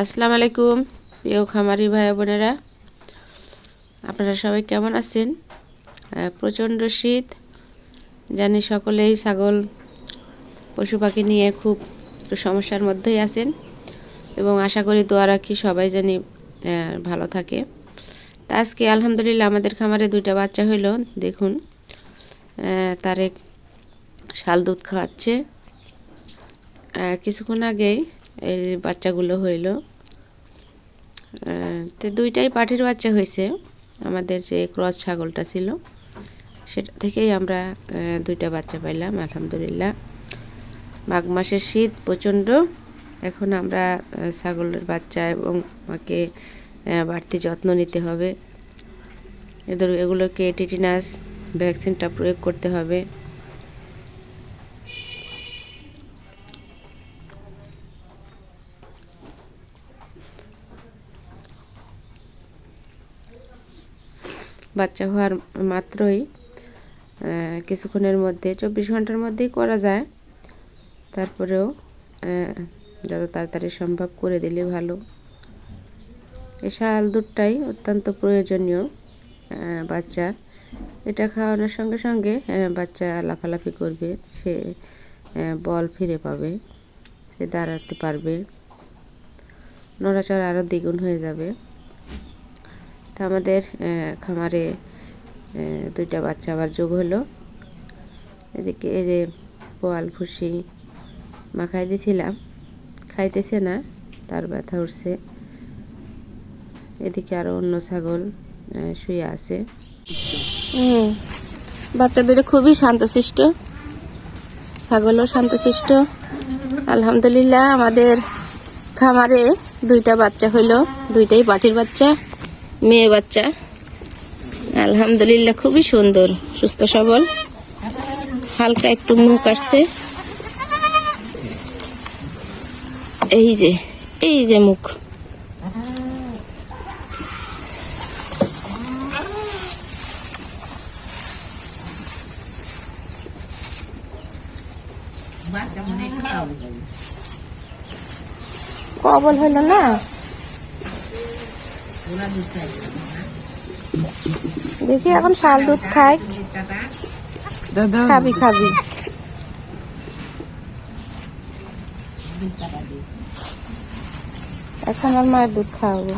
আসসালামু আলাইকুম, প্রিয় খামারি ভাই বোনেরা। আপনারা সবাই কেমন আছেন? প্রচণ্ড শীত। জানি সকলেই ছাগল, পশু পাখি নিয়ে খুব সমস্যার মধ্যেই আছেন এবং আশা করি দোয়া রাখি সবাই জানি ভালো থাকে। তা আজকে আলহামদুলিল্লাহ আমাদের খামারে দুইটা বাচ্চা হইল, দেখুন। তারেক শাল দুধ খাওয়াচ্ছে। কিছুক্ষণ আগেই এই বাচ্চাগুলো হইল। তো দুইটাই পাঠির বাচ্চা হয়েছে আমাদের যে ক্রস ছাগলটা ছিল, সেটা থেকেই আমরা দুইটা বাচ্চা পাইলাম, আলহামদুলিল্লাহ। মাঘ মাসের শীত প্রচণ্ড। এখন আমরা ছাগলের বাচ্চা এবং মাকে বাড়তি যত্ন নিতে হবে। এদের, এগুলোকে টিটিনাস ভ্যাকসিনটা প্রয়োগ করতে হবে। বাচ্চা হওয়ার মাত্রই কিছুক্ষণের মধ্যে, চব্বিশ ঘণ্টার মধ্যেই করা যায়। তারপরেও যত তাড়াতাড়ি সম্ভব করে দিলে ভালো। এই শাল দুধটাই অত্যন্ত প্রয়োজনীয় বাচ্চার। এটা খাওয়ানোর সঙ্গে সঙ্গে বাচ্চা লাফালাফি করবে, সে বল ফিরে পাবে, সে দাঁড়াতে পারবে। নড়াচড়া আরও দ্বিগুণ হয়ে যাবে। তা আমাদের খামারে দুইটা বাচ্চা আবার যোগ হলো। এদিকে এই যে পোয়াল, ভুসি মাখাই দিয়েছিলাম খাইতেছে না, তার ব্যথা উঠছে। এদিকে আরও অন্য ছাগল শুয়ে আছে। বাচ্চাদের খুবই শান্তশিষ্ট, ছাগলও শান্তশিষ্ট। আলহামদুলিল্লাহ, আমাদের খামারে দুইটা বাচ্চা হইল, দুইটাই পাটির বাচ্চা। মেয়ে বাচ্চা। আলহামদুলিল্লাহ খুবই সুন্দর, সুস্থ সবল। হালকা একটু মুখ আসছে। এই যে এই যে মুখ। কবল হলো না? দেখি এখন শাল দুধ খাই। খাবি খাবি। এখন আর মায়ের দুধ খাওয়াবো